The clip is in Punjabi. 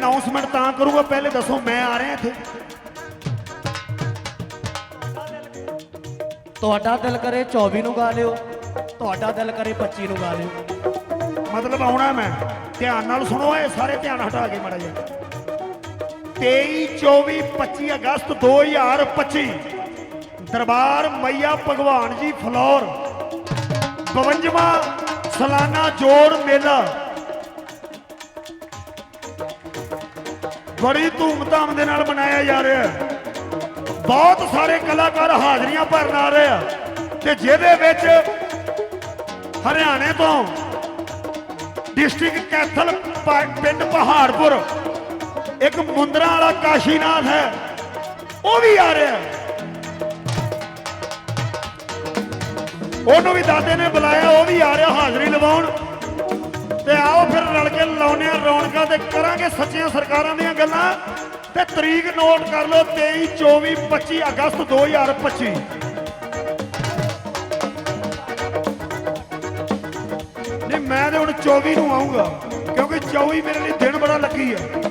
ਅਨਾਉਂਸਮੈਂਟ ਤਾਂ ਕਰੂੰਗਾ ਪਹਿਲੇ ਦੱਸੋ ਮੈਂ ਆ ਰਿਹਾ ਇੱਥੇ। ਤੁਹਾਡਾ ਦਿਲ ਕਰੇ 24 ਨੂੰ ਗਾ ਲਿਓ ਤੁਹਾਡਾ ਦਿਲ ਕਰੇ 25 ਨੂੰ ਗਾ ਲਿਓ। ਮਤਲਬ ਆਉਣਾ ਮੈਂ ਧਿਆਨ ਨਾਲ ਸੁਣੋ ਇਹ ਸਾਰੇ ਧਿਆਨ ਹਟਾ ਕੇ ਮਾੜਾ ਜਿਹਾ। 23 24 25 ਅਗਸਤ 2025 ਦਰਬਾਰ ਮਈਆ ਭਗਵਾਨ ਜੀ ਫਲੋਰ 52ਵਾਂ ਸਾਲਾਨਾ ਜੋੜ ਮੇਲਾ। ਬੜੀ ਧੂਮ ਧਾਮ ਦੇ ਨਾਲ ਮਨਾਇਆ ਜਾ ਰਿਹਾ ਹੈ। ਬਹੁਤ ਸਾਰੇ ਕਲਾਕਾਰ ਹਾਜ਼ਰੀਆਂ ਭਰਨ ਆ ਰਹੇ ਆ। ਤੇ ਜਿਹਦੇ ਵਿੱਚ ਹਰਿਆਣੇ ਤੋਂ ਡਿਸਟ੍ਰਿਕਟ ਕੈਥਲ ਪਿੰਡ ਪਹਾੜਪੁਰ, ਇੱਕ ਮੁੰਦਰਾ ਵਾਲਾ ਕਾਸ਼ੀਨਾਥ ਹੈ, ਉਹ ਵੀ ਆ ਰਿਹਾ ਉਹਨੂੰ ਵੀ ਦਾਦੇ ਨੇ ਬੁਲਾਇਆ ਲਾਉਨੇ ਤੇ ਕਰਾਂਗੇ ਸੱਚੀਆਂ ਸਰਕਾਰਾਂ ਦੀਆਂ ਗੱਲਾਂ। ਤੇ ਤਰੀਕ ਨੋਟ ਕਰ ਲਓ 23 24 25 ਅਗਸਤ 2025 ਨਹੀਂ, ਮੈਂ ਤੇ ਹੁਣ 24 ਨੂੰ ਆਉਂਗਾ ਕਿਉਂਕਿ 24 ਮੇਰੇ ਲਈ ਦਿਨ ਬੜਾ ਲੱਕੀ ਆ।